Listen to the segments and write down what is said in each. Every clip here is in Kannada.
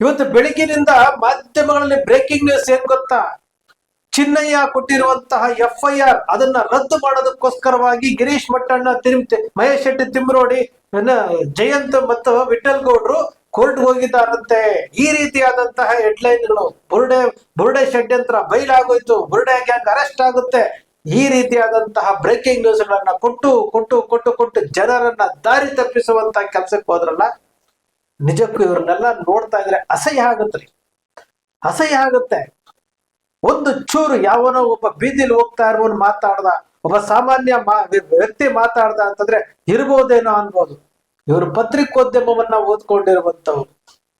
ಇವತ್ತು ಬೆಳಗಿನಿಂದ ಮಾಧ್ಯಮಗಳಲ್ಲಿ ಬ್ರೇಕಿಂಗ್ ನ್ಯೂಸ್ ಏನ್ ಗೊತ್ತಾ? ಚಿನ್ನಯ್ಯ ಕೊಟ್ಟಿರುವಂತಹ ಎಫ್ ಐ ಆರ್ ಅದನ್ನ ರದ್ದು ಮಾಡೋದಕ್ಕೋಸ್ಕರವಾಗಿ ಗಿರೀಶ್ ಮಟ್ಟಣ್ಣ ತಿರುಮ್ ಮಹೇಶ್ ಶೆಟ್ಟಿ ತಿಮ್ರೋಡಿ ಜಯಂತ್ ಮತ್ತು ವಿಠಲ್ ಗೌಡ್ರು ಕೋರ್ಟ್ ಹೋಗಿದ್ದಾರಂತೆ. ಈ ರೀತಿಯಾದಂತಹ ಹೆಡ್ಲೈನ್ಗಳು ಬುರುಡೆ ಬುರುಡೆ ಷಡ್ಯಂತ್ರ ಬೈಲಾಗೋಯ್ತು, ಬುರುಡೆ ಗ್ಯಾಂಗ್ ಅರೆಸ್ಟ್ ಆಗುತ್ತೆ. ಈ ರೀತಿಯಾದಂತಹ ಬ್ರೇಕಿಂಗ್ ನ್ಯೂಸ್ಗಳನ್ನ ಕೊಟ್ಟು ಕೊಟ್ಟು ಕೊಟ್ಟು ಕೊಟ್ಟು ಜನರನ್ನ ದಾರಿ ತಪ್ಪಿಸುವಂತಹ ಕೆಲಸಕ್ಕೆ ಹೋದ್ರಲ್ಲ ನಿಜಕ್ಕೂ ಇವ್ರನ್ನೆಲ್ಲ ನೋಡ್ತಾ ಇದ್ರೆ ಅಸಹ್ಯ ಆಗುತ್ತೆ ಅಸಹ್ಯ ಆಗುತ್ತೆ. ಒಂದು ಚೂರು ಯಾವನೋ ಒಬ್ಬ ಬೀದಿಲಿ ಹೋಗ್ತಾ ಇರುವ ಮಾತಾಡ್ದ, ಒಬ್ಬ ಸಾಮಾನ್ಯ ಮಾ ವ್ಯಕ್ತಿ ಮಾತಾಡ್ದ ಅಂತಂದ್ರೆ ಇರ್ಬೋದೇನೋ ಅನ್ಬೋದು. ಇವರು ಪತ್ರಿಕೋದ್ಯಮವನ್ನ ಓದ್ಕೊಂಡಿರುವಂತವ್ರು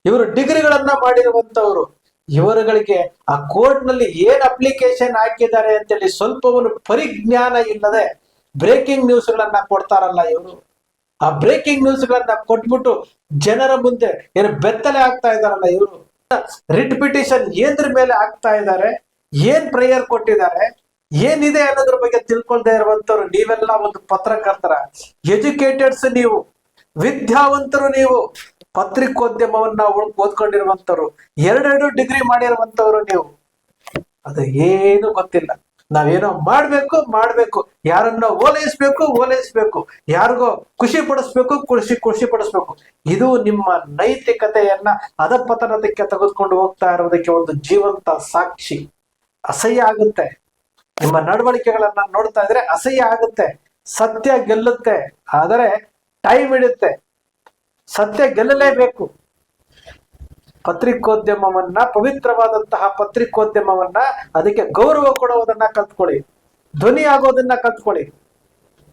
ಇವರು ಡಿಗ್ರಿಗಳನ್ನ ಮಾಡಿರುವಂತವ್ರು ಇವರುಗಳಿಗೆ ಆ ಕೋರ್ಟ್ನಲ್ಲಿ ಏನ್ ಅಪ್ಲಿಕೇಶನ್ ಹಾಕಿದ್ದಾರೆ ಅಂತೇಳಿ ಸ್ವಲ್ಪವನ್ನು ಪರಿಜ್ಞಾನ ಇಲ್ಲದೆ ಬ್ರೇಕಿಂಗ್ ನ್ಯೂಸ್ ಗಳನ್ನ ಕೊಡ್ತಾರಲ್ಲ ಇವರು. ಆ ಬ್ರೇಕಿಂಗ್ ನ್ಯೂಸ್ ಗಳನ್ನ ಕೊಟ್ಬಿಟ್ಟು ಜನರ ಮುಂದೆ ಏನು ಬೆತ್ತಲೆ ಆಗ್ತಾ ಇದಾರಲ್ಲ ಇವರು? ರಿಟ್ ಪಿಟಿಷನ್ ಏನ್ರ ಮೇಲೆ ಆಗ್ತಾ ಇದ್ದಾರೆ? ಏನ್ ಪ್ರೇಯರ್ ಕೊಟ್ಟಿದ್ದಾರೆ? ಏನಿದೆ ಅನ್ನೋದ್ರ ಬಗ್ಗೆ ತಿಳ್ಕೊಳ್ದೆ ಇರುವಂತವ್ರು ನೀವೆಲ್ಲ ಒಂದು ಪತ್ರಕರ್ತರ. ಎಜುಕೇಟೆಡ್ಸ್ ನೀವು, ವಿದ್ಯಾವಂತರು ನೀವು, ಪತ್ರಿಕೋದ್ಯಮವನ್ನ ಓದ್- ಓದ್ಕೊಂಡಿರುವಂತವ್ರು ಎರಡೆರಡು ಡಿಗ್ರಿ ಮಾಡಿರುವಂತವ್ರು ನೀವು. ಅದು ಏನು ಗೊತ್ತಿಲ್ಲ. ನಾವೇನೋ ಮಾಡ್ಬೇಕು ಮಾಡ್ಬೇಕು. ಯಾರನ್ನ ಓಲೈಸ್ಬೇಕು ಓಲೈಸ್ಬೇಕು. ಯಾರಿಗೋ ಖುಷಿ ಪಡಿಸ್ಬೇಕು, ಖುಷಿ ಖುಷಿ ಪಡಿಸ್ಬೇಕು. ಇದು ನಿಮ್ಮ ನೈತಿಕತೆಯನ್ನ ಅದಪತನದಕ್ಕೆ ತೆಗೆದುಕೊಂಡು ಹೋಗ್ತಾ ಇರೋದಕ್ಕೆ ಒಂದು ಜೀವಂತ ಸಾಕ್ಷಿ. ಅಸಹ್ಯ ಆಗುತ್ತೆ. ನಿಮ್ಮ ನಡವಳಿಕೆಗಳನ್ನ ನೋಡ್ತಾ ಇದ್ರೆ ಅಸಹ್ಯ ಆಗುತ್ತೆ. ಸತ್ಯ ಗೆಲ್ಲುತ್ತೆ. ಆದರೆ ಟೈಮ್ ಹಿಡಿಯುತ್ತೆ. ಸತ್ಯ ಗೆಲ್ಲಲೇಬೇಕು. ಪತ್ರಿಕೋದ್ಯಮವನ್ನ, ಪವಿತ್ರವಾದಂತಹ ಪತ್ರಿಕೋದ್ಯಮವನ್ನ ಅದಕ್ಕೆ ಗೌರವ ಕೊಡುವುದನ್ನ ಕಲ್ತ್ಕೊಳ್ಳಿ. ಧ್ವನಿ ಆಗೋದನ್ನ ಕಲ್ತ್ಕೊಳ್ಳಿ.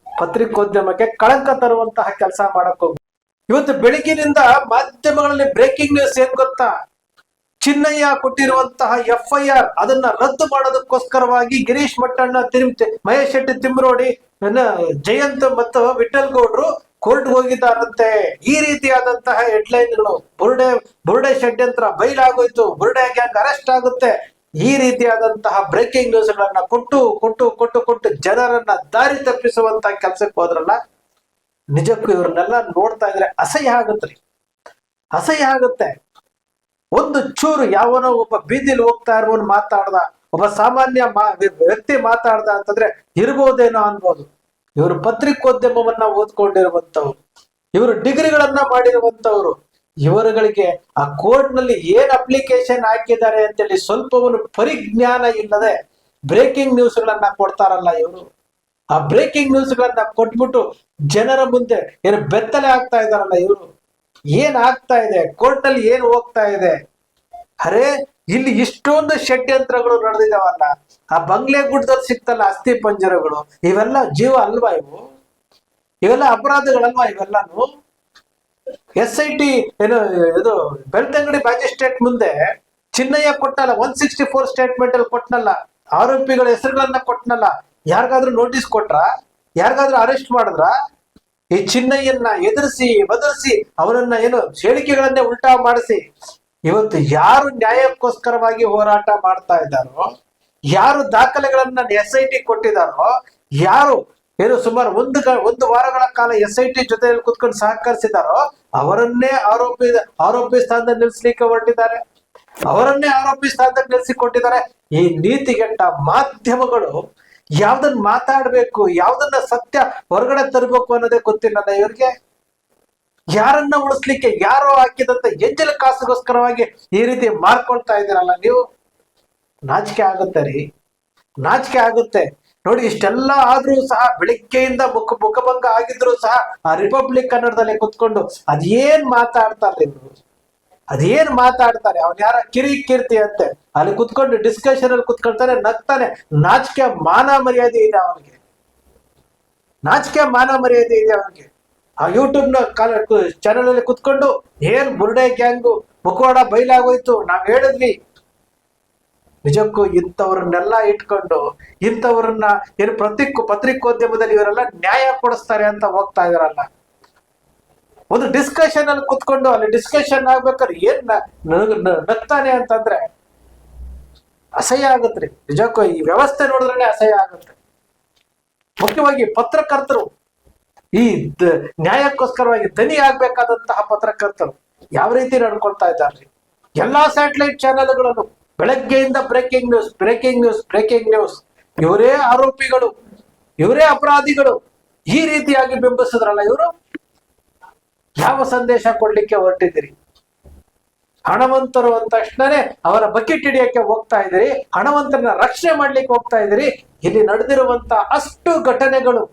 ಪತ್ರಿಕೋದ್ಯಮಕ್ಕೆ ಕಳಂಕ ತರುವಂತಹ ಕೆಲಸ ಮಾಡಕ್ ಇವತ್ತು ಬೆಳಗಿನಿಂದ ಮಾಧ್ಯಮಗಳಲ್ಲಿ ಬ್ರೇಕಿಂಗ್ ನ್ಯೂಸ್ ಏನ್ ಗೊತ್ತಾ? ಚಿನ್ನಯ್ಯ ಕೊಟ್ಟಿರುವಂತಹ ಎಫ್ ಐ ಆರ್ ಅದನ್ನ ರದ್ದು ಮಾಡೋದಕ್ಕೋಸ್ಕರವಾಗಿ ಗಿರೀಶ್ ಮಟ್ಟಣ್ಣ ತಿರುಮ್ ಮಹೇಶ್ ಶೆಟ್ಟಿ ತಿಮ್ರೋಡಿ ಜಯಂತ್ ಮತ್ತು ವಿಠಲ್ ಗೌಡ್ರು ಕೋರ್ಟ್ ಹೋಗಿದ್ದಾರಂತೆ. ಈ ರೀತಿಯಾದಂತಹ ಹೆಡ್ಲೈನ್ಗಳು ಬುರ್ಡೆ ಬುರ್ಡೆ ಷಡ್ಯಂತ್ರ ಆಗೋಯ್ತು ಬುರ್ಡೆ ಗ್ಯಾಂಗ್ ಅರೆಸ್ಟ್ ಆಗುತ್ತೆ. ಈ ರೀತಿಯಾದಂತಹ ಬ್ರೇಕಿಂಗ್ ನ್ಯೂಸ್ ಗಳನ್ನ ಕೊಟ್ಟು ಕೊಟ್ಟು ಕೊಟ್ಟು ಕೊಟ್ಟು ಜನರನ್ನ ದಾರಿ ತಪ್ಪಿಸುವಂತ ಕೆಲ್ಸಕ್ಕೆ ಹೋದ್ರಲ್ಲ, ನಿಜಕ್ಕೂ ಇವ್ರನ್ನೆಲ್ಲ ನೋಡ್ತಾ ಇದ್ರೆ ಅಸಹ್ಯ ಆಗುತ್ತೆ ಅಸಹ್ಯ ಆಗುತ್ತೆ. ಒಂದು ಚೂರು ಯಾವನೋ ಒಬ್ಬ ಬೀದಿಲಿ ಹೋಗ್ತಾ ಇರುವ ಮಾತಾಡ್ದ, ಒಬ್ಬ ಸಾಮಾನ್ಯ ವ್ಯಕ್ತಿ ಮಾತಾಡ್ದ ಅಂತಂದ್ರೆ ಇರ್ಬೋದೇನೋ ಅನ್ಬೋದು. ಇವರು ಪತ್ರಿಕೋದ್ಯಮವನ್ನ ಓದ್ಕೊಂಡಿರುವಂತವ್ರು ಇವರು ಡಿಗ್ರಿಗಳನ್ನ ಮಾಡಿರುವಂತವ್ರು ಇವರುಗಳಿಗೆ ಆ ಕೋರ್ಟ್ನಲ್ಲಿ ಏನ್ ಅಪ್ಲಿಕೇಶನ್ ಹಾಕಿದ್ದಾರೆ ಅಂತೇಳಿ ಸ್ವಲ್ಪವನ್ನು ಪರಿಜ್ಞಾನ ಇಲ್ಲದೆ ಬ್ರೇಕಿಂಗ್ ನ್ಯೂಸ್ ಗಳನ್ನ ಕೊಡ್ತಾರಲ್ಲ ಇವರು. ಆ ಬ್ರೇಕಿಂಗ್ ನ್ಯೂಸ್ ಗಳನ್ನ ಕೊಟ್ಬಿಟ್ಟು ಜನರ ಮುಂದೆ ಏನು ಬೆತ್ತಲೆ ಆಗ್ತಾ ಇದಾರಲ್ಲ ಇವರು. ಏನ್ ಆಗ್ತಾ ಇದೆ? ಕೋರ್ಟ್ನಲ್ಲಿ ಏನ್ ಹೋಗ್ತಾ ಇದೆ? ಅರೆ, ಇಲ್ಲಿ ಇಷ್ಟೊಂದು ಷಡ್ಯಂತ್ರಗಳು ನಡೆದಿದಾವಲ್ಲ. ಆ ಬಂಗ್ಲೆ ಗುಡ್ಡದಲ್ಲಿ ಸಿಕ್ತಲ್ಲ ಅಸ್ಥಿ ಪಂಜರಗಳು, ಇವೆಲ್ಲ ಜೀವ ಅಲ್ವಾ ಇವು? ಇವೆಲ್ಲ ಅಪರಾಧಗಳಲ್ವಾ ಇವೆಲ್ಲಾನು? ಎಸ್ ಐ ಟಿ ಏನು, ಇದು ಬೆಳ್ತಂಗಡಿ ಮ್ಯಾಜಿಸ್ಟ್ರೇಟ್ ಮುಂದೆ ಚಿನ್ನಯ್ಯ ಕೊಟ್ಟಲ್ಲ ಒನ್ ಸಿಕ್ಸ್ಟಿ ಫೋರ್ ಸ್ಟೇಟ್ಮೆಂಟ್ ಅಲ್ಲಿ ಕೊಟ್ಟನಲ್ಲ ಆರೋಪಿಗಳ ಹೆಸರುಗಳನ್ನ ಕೊಟ್ಟನಲ್ಲ ಯಾರಿಗಾದ್ರೂ ನೋಟಿಸ್ ಕೊಟ್ರ? ಯಾರಿಗಾದ್ರೂ ಅರೆಸ್ಟ್ ಮಾಡಿದ್ರ? ಈ ಚಿನ್ನಯ್ಯನ್ನ ಎದುರಿಸಿ, ಬದಲಿಸಿ ಅವರನ್ನ ಏನು ಹೇಳಿಕೆಗಳನ್ನೇ ಉಲ್ಟಾ ಮಾಡಿಸಿ, ಇವತ್ತು ಯಾರು ನ್ಯಾಯಕ್ಕೋಸ್ಕರವಾಗಿ ಹೋರಾಟ ಮಾಡ್ತಾ ಇದ್ದಾರೋ? ಯಾರು ದಾಖಲೆಗಳನ್ನ ಎಸ್ ಐ ಟಿ ಕೊಟ್ಟಿದಾರೋ ಯಾರು ಏನು ಸುಮಾರು ಒಂದು ಒಂದು ವಾರಗಳ ಕಾಲ ಎಸ್ ಐ ಟಿ ಜೊತೆಯಲ್ಲಿ ಕುತ್ಕೊಂಡು ಸಹಕರಿಸಿದಾರೋ ಅವರನ್ನೇ ಆರೋಪಿ ಆರೋಪಿ ಸ್ಥಾನದಲ್ಲಿ ನಿಲ್ಲಿಸ್ಲಿಕ್ಕೆ ಹೊರಟಿದ್ದಾರೆ. ಅವರನ್ನೇ ಆರೋಪಿ ಸ್ಥಾನದಲ್ಲಿ ನಿಲ್ಲಿಸಿಕೊಟ್ಟಿದ್ದಾರೆ ಈ ನೀತಿಗೆಟ್ಟ ಮಾಧ್ಯಮಗಳು ಯಾವ್ದನ್ನ ಮಾತಾಡ್ಬೇಕು, ಯಾವ್ದನ್ನ ಸತ್ಯ ಹೊರಗಡೆ ತರಬೇಕು ಅನ್ನೋದೇ ಗೊತ್ತಿಲ್ಲ ಇವ್ರಿಗೆ. ಯಾರನ್ನ ಉಳಿಸ್ಲಿಕ್ಕೆ, ಯಾರೋ ಹಾಕಿದಂತ ಎಂಜಲ ಕಾಸುಗೋಸ್ಕರವಾಗಿ ಈ ರೀತಿ ಮಾರ್ಕೊಳ್ತಾ ಇದ್ದೀರಲ್ಲ ನೀವು? ನಾಚಿಕೆ ಆಗುತ್ತೆ ರೀ. ನಾಚಿಕೆ ಆಗುತ್ತೆ. ನೋಡಿ, ಇಷ್ಟೆಲ್ಲ ಆದ್ರೂ ಸಹ ಬೆಳಿಗ್ಗೆಯಿಂದ ಮುಖ, ಮುಖಭಂಗ ಆಗಿದ್ರು ಸಹ ಆ ರಿಪಬ್ಲಿಕ್ ಕನ್ನಡದಲ್ಲಿ ಕುತ್ಕೊಂಡು ಅದೇನ್ ಮಾತಾಡ್ತಾರೆ ಅದೇನ್ ಮಾತಾಡ್ತಾರೆ? ಅವ್ನ ಯಾರ ಕಿರಿ ಕೀರ್ತಿ ಅಂತೆ? ಅಲ್ಲಿ ಕುತ್ಕೊಂಡು ಡಿಸ್ಕಷನ್ ಅಲ್ಲಿ ಕುತ್ಕೊಳ್ತಾನೆ, ನಗ್ತಾನೆ. ನಾಚಿಕೆ ಮಾನ ಮರ್ಯಾದೆ ಇದೆ ಅವನಿಗೆ. ನಾಚಿಕೆ ಮಾನ ಮರ್ಯಾದೆ ಇದೆ ಅವನಿಗೆ. ಆ ಯೂಟ್ಯೂಬ್ನ ಚಾನೆಲ್ ಅಲ್ಲಿ ಕುತ್ಕೊಂಡು, ಏನ್ ಬುರ್ಡೆ ಗ್ಯಾಂಗು, ಮುಖವಾಡ ಬಯಲಾಗೋಯ್ತು ನಾವ್ ಹೇಳಿದ್ವಿ. ನಿಜಕ್ಕೂ ಇಂಥವ್ರನ್ನೆಲ್ಲ ಇಟ್ಕೊಂಡು ಇಂಥವ್ರನ್ನ ಏನು ಪ್ರತಿ ಪತ್ರಿಕೋದ್ಯಮದಲ್ಲಿ ಇವರೆಲ್ಲ ನ್ಯಾಯ ಕೊಡಿಸ್ತಾರೆ ಅಂತ ಹೋಗ್ತಾ ಇದಾರಲ್ಲ ಒಂದು ಡಿಸ್ಕಷನ್ ಅಲ್ಲಿ ಕುತ್ಕೊಂಡು ಅಲ್ಲಿ ಡಿಸ್ಕಷನ್ ಆಗ್ಬೇಕಾದ್ರೆ ಏನ್ ನನಗ್ ನಗ್ತಾನೆ ಅಂತಂದ್ರೆ ಅಸಹ್ಯ ಆಗತ್ರಿ ನಿಜಕ್ಕೂ ಈ ವ್ಯವಸ್ಥೆ ನೋಡಿದ್ರೆ ಅಸಹ್ಯ ಆಗುತ್ತೆ. ಮುಖ್ಯವಾಗಿ ಪತ್ರಕರ್ತರು ಈ ನ್ಯಾಯಕ್ಕೋಸ್ಕರವಾಗಿ ದನಿ ಆಗ್ಬೇಕಾದಂತಹ ಪತ್ರಕರ್ತರು ಯಾವ ರೀತಿ ನಡ್ಕೊಳ್ತಾ ಇದ್ದಾರೆ? ಎಲ್ಲಾ ಸ್ಯಾಟಲೈಟ್ ಚಾನೆಲ್ಗಳನ್ನು ಬೆಳಗ್ಗೆಯಿಂದ breaking news breaking news breaking news ಇವರೇ ಆರೋಪಿಗಳು, ಇವರೇ ಅಪರಾಧಿಗಳು. ಈ ರೀತಿಯಾಗಿ ಬಿಂಬಿಸಿದ್ರಲ್ಲ ಇವರು? ಯಾವ ಸಂದೇಶ ಕೊಡ್ಲಿಕ್ಕೆ ಹೊರಟಿದ್ದೀರಿ? ಹಣವಂತರು ಅಂದ ತಕ್ಷಣನೇ ಅವರ ಬಕೆಟ್ ಹಿಡಿಯಕ್ಕೆ ಹೋಗ್ತಾ ಇದ್ದೀರಿ. ಹಣವಂತರನ್ನ ರಕ್ಷಣೆ ಮಾಡ್ಲಿಕ್ಕೆ ಹೋಗ್ತಾ ಇದ್ದೀರಿ. ಇಲ್ಲಿ ನಡೆದಿರುವಂತ ಅಷ್ಟು ಘಟನೆಗಳು,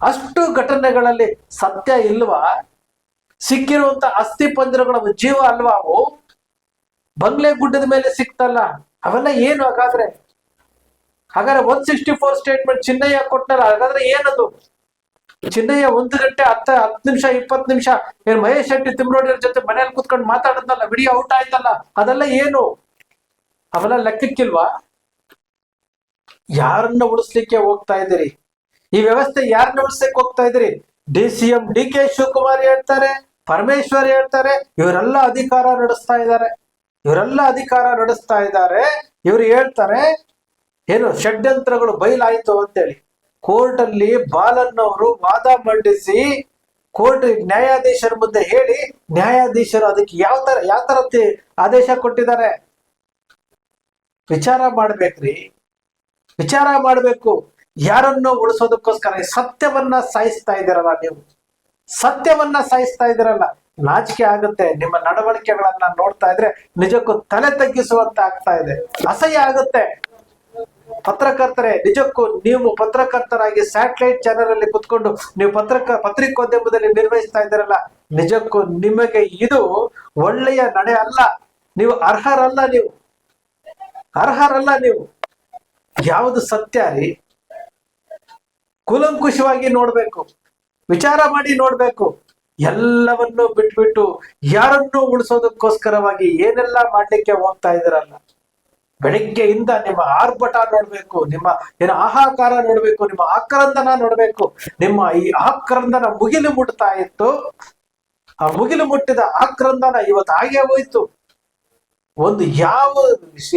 ಅಷ್ಟು ಘಟನೆಗಳಲ್ಲಿ ಸತ್ಯ ಇಲ್ವಾ? ಸಿಕ್ಕಿರುವಂತ ಅಸ್ಥಿ ಪಂಜರಗಳ ಜೀವ ಅಲ್ವಾ ಅವು? ಬಂಗ್ಲೆ ಗುಡ್ಡದ ಮೇಲೆ ಸಿಕ್ತಲ್ಲ, ಅವೆಲ್ಲ ಏನು ಹಾಗಾದ್ರೆ? ಹಾಗಾದ್ರೆ one sixty four statement Chinnaiah ಕೊಟ್ಟಲ್ಲ ಹಾಗಾದ್ರೆ ಏನದು? ಚಿನ್ನಯ್ಯ ಒಂದು ಗಂಟೆ ಹತ್ತ, ಹತ್ತು ನಿಮಿಷ, ಇಪ್ಪತ್ತು ನಿಮಿಷ ಏನ್ ಮಹೇಶ್ ಶೆಟ್ಟಿ ತಿಮ್ರೋಡಿಯವ್ರ ಜೊತೆ ಮನೇಲಿ ಕುತ್ಕೊಂಡು ಮಾತಾಡದ್ನಲ್ಲ, ವಿಡಿಯೋ ಔಟ್ ಆಯ್ತಲ್ಲ, ಅದೆಲ್ಲ ಏನು? ಅವೆಲ್ಲ ಲೆಕ್ಕಕ್ಕಿಲ್ವಾ? ಯಾರನ್ನ ಉಳಿಸ್ಲಿಕ್ಕೆ ಹೋಗ್ತಾ ಇದ್ದೀರಿ? ಈ ವ್ಯವಸ್ಥೆ ಯಾರನ್ನ ಉಳಿಸ್ಲಿಕ್ಕೆ ಹೋಗ್ತಾ ಇದ್ದೀರಿ? D C M D K Shivakumar ಹೇಳ್ತಾರೆ, ಪರಮೇಶ್ವರ್ ಹೇಳ್ತಾರೆ, ಇವರೆಲ್ಲ ಅಧಿಕಾರ ನಡೆಸ್ತಾ ಇದ್ದಾರೆ. ಇವರೆಲ್ಲ ಅಧಿಕಾರ ನಡೆಸ್ತಾ ಇದ್ದಾರೆ. ಇವ್ರು ಹೇಳ್ತಾರೆ, ಏನು ಷಡ್ಯಂತ್ರಗಳು ಬಯಲಾಯ್ತು ಅಂತೇಳಿ. ಕೋರ್ಟ್ ಅಲ್ಲಿ ಬಾಲನ್ನವರು ವಾದ ಮಂಡಿಸಿ ಕೋರ್ಟ್ ನ್ಯಾಯಾಧೀಶರ ಮುಂದೆ ಹೇಳಿ, ನ್ಯಾಯಾಧೀಶರು ಅದಕ್ಕೆ ಯಾವ ತರ ಯಾವ ತರ ಆದೇಶ ಕೊಟ್ಟಿದ್ದಾರೆ. ವಿಚಾರ ಮಾಡ್ಬೇಕ್ರಿ. ವಿಚಾರ ಮಾಡ್ಬೇಕು. ಯಾರನ್ನು ಉಳಿಸೋದಕ್ಕೋಸ್ಕರ ಸತ್ಯವನ್ನ ಸಾಯಿಸ್ತಾ ಇದ್ದೀರಲ್ಲ ನೀವು? ಸತ್ಯವನ್ನ ಸಾಯಿಸ್ತಾ ಇದ್ದೀರಲ್ಲ ನಾಚಿಕೆ ಆಗುತ್ತೆ. ನಿಮ್ಮ ನಡವಳಿಕೆಗಳನ್ನ ನೋಡ್ತಾ ಇದ್ರೆ ನಿಜಕ್ಕೂ ತಲೆ ತಗ್ಗಿಸುವಂತ ಆಗ್ತಾ ಇದೆ. ಅಸಹ್ಯ ಆಗುತ್ತೆ. ಪತ್ರಕರ್ತರೆ, ನಿಜಕ್ಕೂ ನೀವು ಪತ್ರಕರ್ತರಾಗಿ ಸ್ಯಾಟಲೈಟ್ ಚಾನೆಲ್ ಅಲ್ಲಿ ಕುತ್ಕೊಂಡು ನೀವು ಪತ್ರಕ, ಪತ್ರಿಕೋದ್ಯಮದಲ್ಲಿ ನಿರ್ವಹಿಸ್ತಾ ಇದ್ದೀರಲ್ಲ, ನಿಜಕ್ಕೂ ನಿಮಗೆ ಇದು ಒಳ್ಳೆಯ ನಡೆ ಅಲ್ಲ. ನೀವು ಅರ್ಹರಲ್ಲ ನೀವು. ಅರ್ಹರಲ್ಲ ನೀವು. ಯಾವುದು ಸತ್ಯ ರೀ? ಕೂಲಂಕುಷವಾಗಿ ನೋಡ್ಬೇಕು. ವಿಚಾರ ಮಾಡಿ ನೋಡ್ಬೇಕು. ಎಲ್ಲವನ್ನೂ ಬಿಟ್ಬಿಟ್ಟು ಯಾರನ್ನೂ ಉಳಿಸೋದಕ್ಕೋಸ್ಕರವಾಗಿ ಏನೆಲ್ಲ ಮಾಡ್ಲಿಕ್ಕೆ ಹೋಗ್ತಾ ಇದ್ದೀರಲ್ಲ? ಬೆಳಿಗ್ಗೆಯಿಂದ ನಿಮ್ಮ ಆರ್ಭಟ ನೋಡ್ಬೇಕು, ನಿಮ್ಮ ಏನು ಆಹಾಕಾರ ನೋಡ್ಬೇಕು, ನಿಮ್ಮ ಆಕ್ರಂದನ ನೋಡ್ಬೇಕು, ನಿಮ್ಮ ಈ ಆಕ್ರಂದನ ಮುಗಿಲು ಮುಟ್ತಾ ಇತ್ತು. ಆ ಮುಗಿಲು ಮುಟ್ಟಿದ ಆಕ್ರಂದನ ಇವತ್ತು ಹಾಗೆ ಹೋಯ್ತು. ಒಂದು ಯಾವ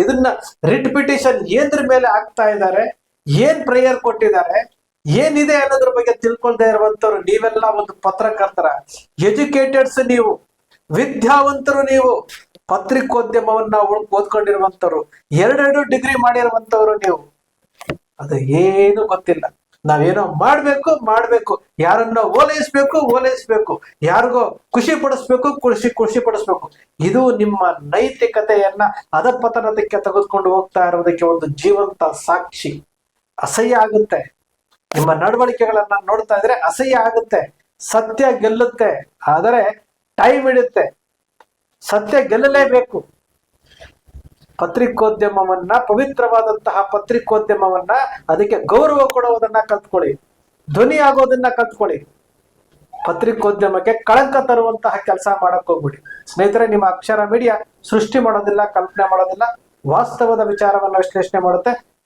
ಇದನ್ನ ರಿಟ್ ಪಿಟಿಷನ್ ಏನ್ರ ಮೇಲೆ ಆಗ್ತಾ ಇದ್ದಾರೆ, ಏನ್ ಪ್ರೇಯರ್ ಕೊಟ್ಟಿದ್ದಾರೆ ಏನಿದೆ ಅನ್ನೋದ್ರ ಬಗ್ಗೆ ತಿಳ್ಕೊಳ್ದೆ ಇರುವಂತವ್ರು ನೀವೆಲ್ಲ ಒಂದು ಪತ್ರಕರ್ತರ. ಎಜುಕೇಟೆಡ್ಸ್ ನೀವು, ವಿದ್ಯಾವಂತರು ನೀವು, ಪತ್ರಿಕೋದ್ಯಮವನ್ನ ಓದ್- ಓದ್ಕೊಂಡಿರುವಂತವ್ರು ಎರಡೆರಡು ಡಿಗ್ರಿ ಮಾಡಿರುವಂತವ್ರು ನೀವು. ಅದು ಏನು ಗೊತ್ತಿಲ್ಲ. ನಾವೇನೋ ಮಾಡ್ಬೇಕು ಮಾಡ್ಬೇಕು. ಯಾರನ್ನ ಓಲೈಸ್ಬೇಕು ಓಲೈಸ್ಬೇಕು. ಯಾರಿಗೋ ಖುಷಿ ಪಡಿಸ್ಬೇಕು, ಖುಷಿ ಖುಷಿ ಪಡಿಸ್ಬೇಕು. ಇದು ನಿಮ್ಮ ನೈತಿಕತೆಯನ್ನ ಅದಪತನದಕ್ಕೆ ತೆಗೆದುಕೊಂಡು ಹೋಗ್ತಾ ಇರೋದಕ್ಕೆ ಒಂದು ಜೀವಂತ ಸಾಕ್ಷಿ. ಅಸಹ್ಯ ಆಗುತ್ತೆ. ನಿಮ್ಮ ನಡವಳಿಕೆಗಳನ್ನ ನೋಡ್ತಾ ಇದ್ರೆ ಅಸಹ್ಯ ಆಗುತ್ತೆ, ಸತ್ಯ ಗೆಲ್ಲುತ್ತೆ, ಆದರೆ ಟೈಮ್ ಹಿಡಿಯುತ್ತೆ. ಸತ್ಯ ಗೆಲ್ಲಲೇಬೇಕು. ಪತ್ರಿಕೋದ್ಯಮವನ್ನ, ಪವಿತ್ರವಾದಂತಹ ಪತ್ರಿಕೋದ್ಯಮವನ್ನ ಅದಕ್ಕೆ ಗೌರವ ಕೊಡುವುದನ್ನ ಕಲ್ತ್ಕೊಳ್ಳಿ. ಧ್ವನಿ ಆಗೋದನ್ನ ಕಲ್ತ್ಕೊಳ್ಳಿ. ಪತ್ರಿಕೋದ್ಯಮಕ್ಕೆ ಕಳಂಕ ತರುವಂತಹ ಕೆಲಸ ಮಾಡಕ್ ಹೋಗ್ಬಿಡಿ. ಸ್ನೇಹಿತರೆ, ನಿಮ್ಮ ಅಕ್ಷರ ಮೀಡಿಯಾ ಸೃಷ್ಟಿ ಮಾಡೋದಿಲ್ಲ, ಕಲ್ಪನೆ ಮಾಡೋದಿಲ್ಲ, ವಾಸ್ತವದ ವಿಚಾರವನ್ನ ವಿಶ್ಲೇಷಣೆ ಮಾಡುತ್ತೆ.